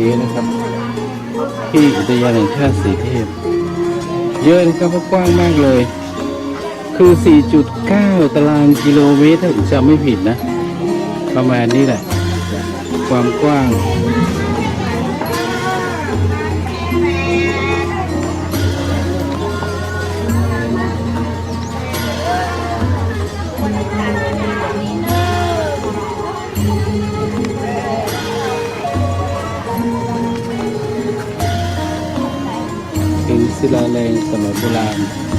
นี้นะครับ ที่อุทยานแห่งชาติสีเทพ เยอะนะครับกว้างมากเลย คือ 4.9 ตารางกิโลเมตรถ้าผมจำไม่ผิดนะ ประมาณนี้แหละ ความกว้าง ศิลา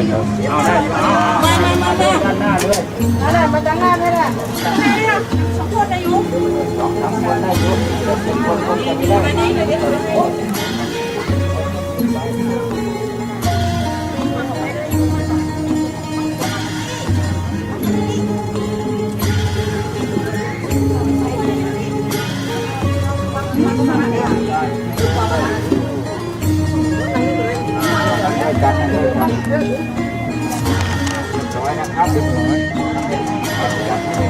มามามามามาด้านี่นะคนอายุสองคนอายุ ร้อยนะครับเรียบร้อย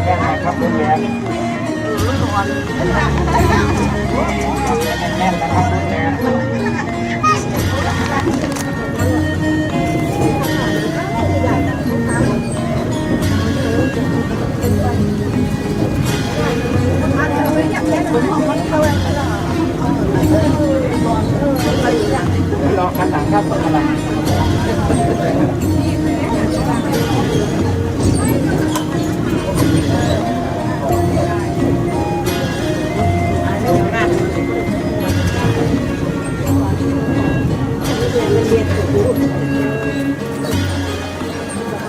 แค่ไหนครับโรงแรมแน่นๆนะครับโรงแรมรอคันหลังครับคันหลัง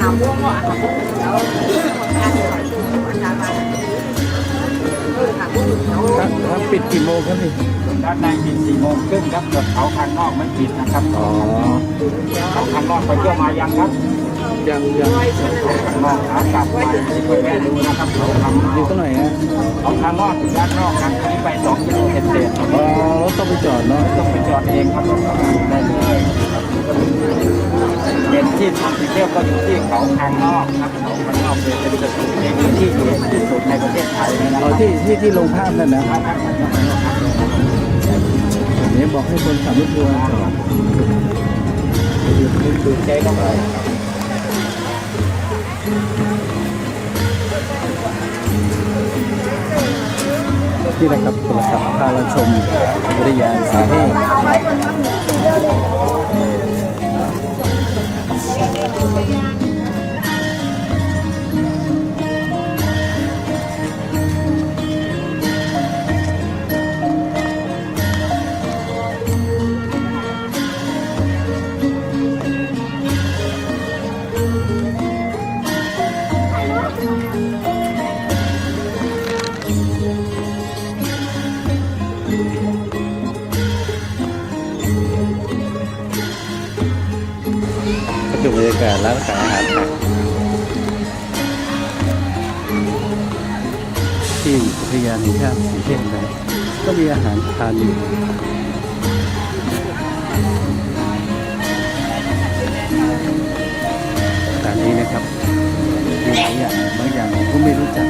ครับครับปิดกี่โมงครับนี่ด้านในปิดสี่โมงครึ่งครับส่วนเขาข้างนอกไม่ปิดนะครับอ๋อเขาข้างนอกไปเที่ยวมายังครับ ยังยังเขาข้างนอกขากลับมาที่ไปแวะดูนะครับเขาข้างนอยู่ตรงไหนฮะเขาข้างนอกถึงด้านนอกครับอันนี้ไปสองกิโลเศษเศษอ๋อรถต้องไปจอดเนาะต้องไปจอดเองครับได้เลยเป็นที่ท่องเที่ยวก็อยู่ที่เขาข้างนอกครับเขาข้างนอกเลยเป็นจุดเอกที่เด่ที่สุดในประเทศไทยนะครับที่ที่ที่ลงภาพนั่นนะครับเนี่ยบอกให้คนขับรถทัวร์จอดดูใจก็เลยที่แที่นะครับคนละครับพาเราชมบริยานสาเหตุ ก็ดูบรรยากาศร้านขายอาหารผักที่อุทยานแห่งชาติสีเทพนะก็มีอาหารทานอยู่ร้านนี้นะครับมีหลายอย่างบางอย่างผมก็ไม่รู้จัก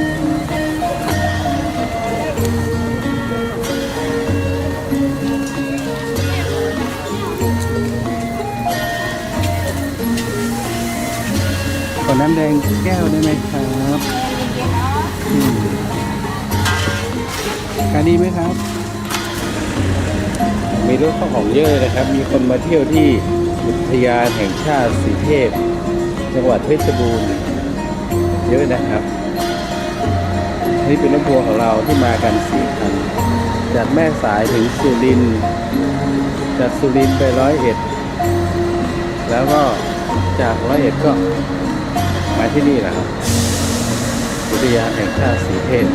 น้ำแดงแก้วได้ไหมครับขายดีไหมครับ มีรถเข้าของเยอะนะครับ มีคนมาเที่ยวที่อุทยานแห่งชาติสีเทพ จังหวัดเพชรบูรณ์เยอะนะครับ นี่เป็นรถทัวร์ของเราที่มากันสี่คันจากแม่สายถึงสุรินจากสุรินไปร้อยเอ็ด แล้วก็ จากร้อยเอ็ดก็มาที่นี่นะครับอุทยานแห่งชาติสีเทพ